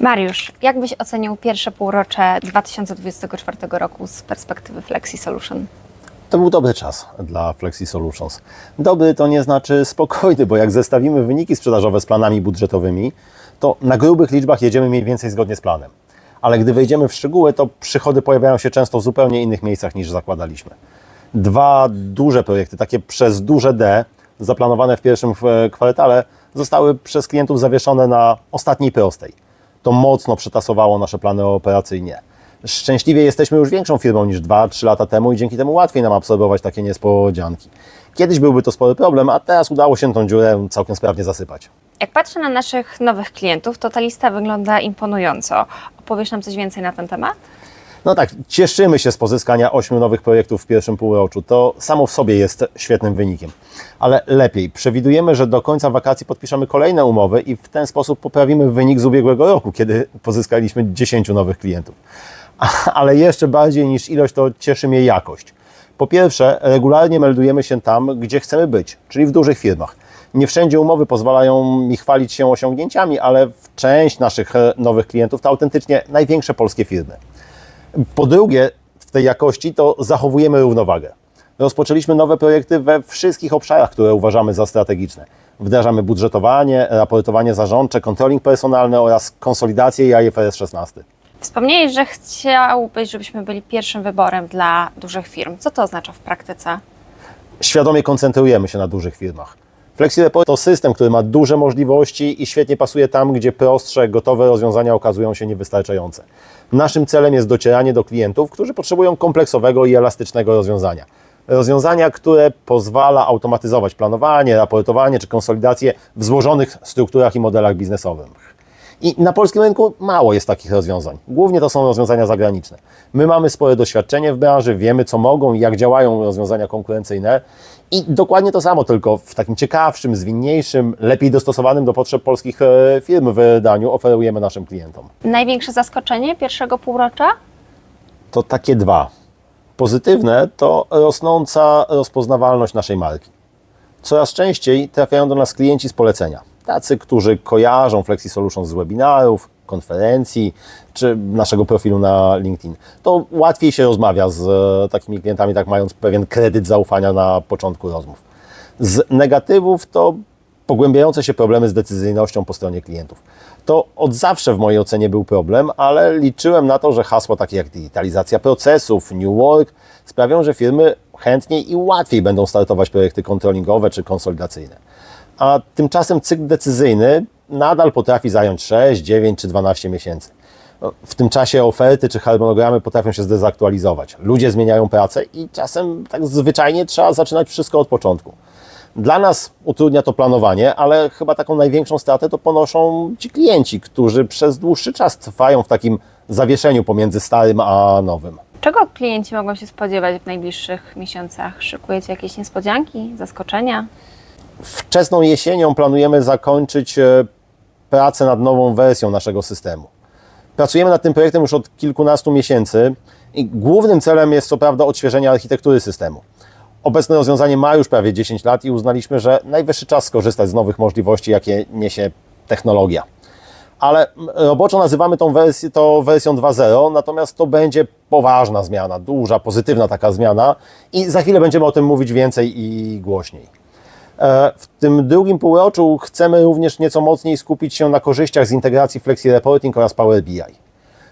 Mariusz, jak byś ocenił pierwsze półrocze 2024 roku z perspektywy Flexi Solution? To był dobry czas dla Flexi Solutions. Dobry to nie znaczy spokojny, bo jak zestawimy wyniki sprzedażowe z planami budżetowymi, to na grubych liczbach jedziemy mniej więcej zgodnie z planem. Ale gdy wejdziemy w szczegóły, to przychody pojawiają się często w zupełnie innych miejscach niż zakładaliśmy. Dwa duże projekty, takie przez duże D, zaplanowane w pierwszym e, kwartale, zostały przez klientów zawieszone na ostatniej prostej. To mocno przetasowało nasze plany operacyjnie. Szczęśliwie jesteśmy już większą firmą niż 2-3 lata temu i dzięki temu łatwiej nam absorbować takie niespodzianki. Kiedyś byłby to spory problem, a teraz udało się tą dziurę całkiem sprawnie zasypać. Jak patrzę na naszych nowych klientów, to ta lista wygląda imponująco. Opowiesz nam coś więcej na ten temat? No tak, cieszymy się z pozyskania ośmiu nowych projektów w pierwszym półroczu. To samo w sobie jest świetnym wynikiem. Ale lepiej, przewidujemy, że do końca wakacji podpiszemy kolejne umowy i w ten sposób poprawimy wynik z ubiegłego roku, kiedy pozyskaliśmy 10 nowych klientów. Ale jeszcze bardziej niż ilość to cieszy mnie jakość. Po pierwsze, regularnie meldujemy się tam, gdzie chcemy być, czyli w dużych firmach. Nie wszędzie umowy pozwalają mi chwalić się osiągnięciami, ale w część naszych e, nowych klientów to autentycznie największe polskie firmy. Po drugie, w tej jakości to zachowujemy równowagę. Rozpoczęliśmy nowe projekty we wszystkich obszarach, które uważamy za strategiczne. Wdrażamy budżetowanie, raportowanie zarządcze, controlling personalny oraz konsolidację i IFRS 16. Wspomniałeś, że chciałbyś, żebyśmy byli pierwszym wyborem dla dużych firm. Co to oznacza w praktyce? Świadomie koncentrujemy się na dużych firmach. FlexiReport to system, który ma duże możliwości i świetnie pasuje tam, gdzie prostsze, gotowe rozwiązania okazują się niewystarczające. Naszym celem jest docieranie do klientów, którzy potrzebują kompleksowego i elastycznego rozwiązania. Rozwiązania, które pozwala automatyzować planowanie, raportowanie czy konsolidację w złożonych strukturach i modelach biznesowych. I na polskim rynku mało jest takich rozwiązań. Głównie to są rozwiązania zagraniczne. My mamy spore doświadczenie w branży, wiemy co mogą i jak działają rozwiązania konkurencyjne. I dokładnie to samo, tylko w takim ciekawszym, zwinniejszym, lepiej dostosowanym do potrzeb polskich e, firm wydaniu oferujemy naszym klientom. Największe zaskoczenie pierwszego półrocza? To takie dwa. Pozytywne to rosnąca rozpoznawalność naszej marki. Coraz częściej trafiają do nas klienci z polecenia. Tacy, którzy kojarzą Flexi Solutions z webinarów, konferencji czy naszego profilu na LinkedIn. To łatwiej się rozmawia z e, takimi klientami, tak mając pewien kredyt zaufania na początku rozmów. Z negatywów to pogłębiające się problemy z decyzyjnością po stronie klientów. To od zawsze w mojej ocenie był problem, ale liczyłem na to, że hasła takie jak digitalizacja procesów, new work sprawią, że firmy chętniej i łatwiej będą startować projekty kontrolingowe czy konsolidacyjne. A tymczasem cykl decyzyjny nadal potrafi zająć 6, 9 czy 12 miesięcy. No, W tym czasie oferty czy harmonogramy potrafią się zdezaktualizować. Ludzie zmieniają pracę i czasem tak zwyczajnie trzeba zaczynać wszystko od początku. Dla nas utrudnia to planowanie, ale chyba taką największą stratę to ponoszą ci klienci, którzy przez dłuższy czas trwają w takim zawieszeniu pomiędzy starym a nowym. Czego klienci mogą się spodziewać w najbliższych miesiącach? Szykujecie jakieś niespodzianki, zaskoczenia? Wczesną jesienią planujemy zakończyć e, pracę nad nową wersją naszego systemu. Pracujemy nad tym projektem już od kilkunastu miesięcy i głównym celem jest co prawda odświeżenie architektury systemu. Obecne rozwiązanie ma już prawie 10 lat i uznaliśmy, że najwyższy czas skorzystać z nowych możliwości, jakie niesie technologia. Ale roboczo nazywamy tą wersję, to wersją 2.0, natomiast to będzie poważna zmiana, duża, pozytywna taka zmiana i za chwilę będziemy o tym mówić więcej i głośniej. E, W tym drugim półroczu chcemy również nieco mocniej skupić się na korzyściach z integracji Flexi Reporting oraz Power BI.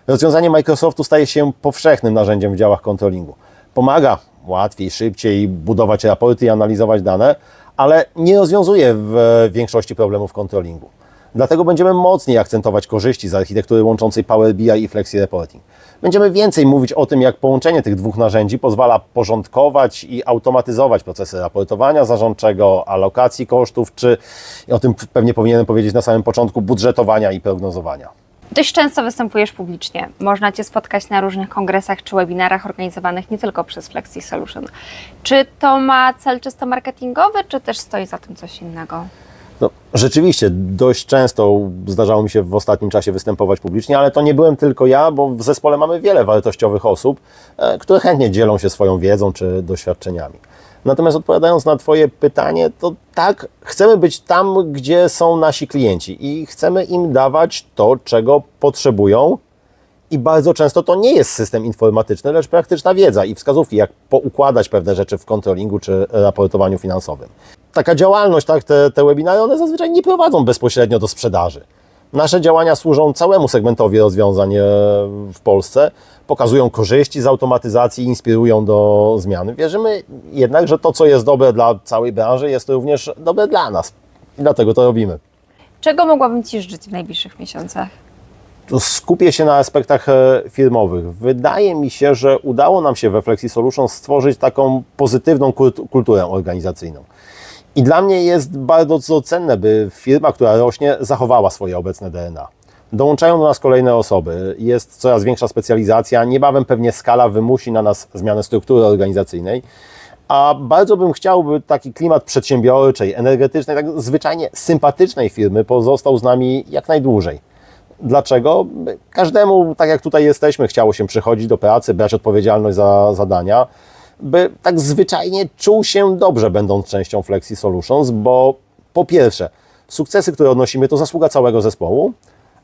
Rozwiązanie Microsoftu staje się powszechnym narzędziem w działach kontrolingu. Pomaga łatwiej, szybciej budować raporty i analizować dane, ale nie rozwiązuje w większości problemów kontrolingu. Dlatego będziemy mocniej akcentować korzyści z architektury łączącej Power BI i Flexi Reporting. Będziemy więcej mówić o tym, jak połączenie tych dwóch narzędzi pozwala porządkować i automatyzować procesy raportowania zarządczego, alokacji kosztów, czy o tym pewnie powinienem powiedzieć na samym początku, budżetowania i prognozowania. Dość często występujesz publicznie. Można Cię spotkać na różnych kongresach czy webinarach organizowanych nie tylko przez Flexi Solution. Czy to ma cel czysto marketingowy, czy też stoi za tym coś innego? No, rzeczywiście, dość często zdarzało mi się w ostatnim czasie występować publicznie, ale to nie byłem tylko ja, bo w zespole mamy wiele wartościowych osób, e, które chętnie dzielą się swoją wiedzą czy doświadczeniami. Natomiast odpowiadając na Twoje pytanie, to tak, chcemy być tam, gdzie są nasi klienci i chcemy im dawać to, czego potrzebują. I bardzo często to nie jest system informatyczny, lecz praktyczna wiedza i wskazówki, jak poukładać pewne rzeczy w kontrolingu czy raportowaniu finansowym. Taka działalność, tak, te, te webinary, one zazwyczaj nie prowadzą bezpośrednio do sprzedaży. Nasze działania służą całemu segmentowi rozwiązań e, w Polsce, pokazują korzyści z automatyzacji, inspirują do zmiany. Wierzymy jednak, że to, co jest dobre dla całej branży, jest również dobre dla nas. I dlatego to robimy. Czego mogłabym Ci życzyć w najbliższych miesiącach? Skupię się na aspektach e, firmowych. Wydaje mi się, że udało nam się we Flexi Solutions stworzyć taką pozytywną kultu- kulturę organizacyjną. I dla mnie jest bardzo cenne, by firma, która rośnie, zachowała swoje obecne DNA. Dołączają do nas kolejne osoby, jest coraz większa specjalizacja, niebawem pewnie skala wymusi na nas zmianę struktury organizacyjnej. A bardzo bym chciał, by taki klimat przedsiębiorczej, energetycznej, tak zwyczajnie sympatycznej firmy pozostał z nami jak najdłużej. Dlaczego? Każdemu, tak jak tutaj jesteśmy, chciało się przychodzić do pracy, brać odpowiedzialność za zadania, by tak zwyczajnie czuł się dobrze, będąc częścią Flexi Solutions, bo po pierwsze, sukcesy, które odnosimy, to zasługa całego zespołu,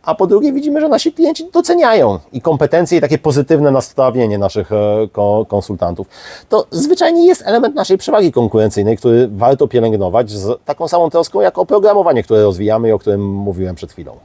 a po drugie, widzimy, że nasi klienci doceniają i kompetencje, i takie pozytywne nastawienie naszych e, ko- konsultantów. To zwyczajnie jest element naszej przewagi konkurencyjnej, który warto pielęgnować z taką samą troską jak oprogramowanie, które rozwijamy i o którym mówiłem przed chwilą.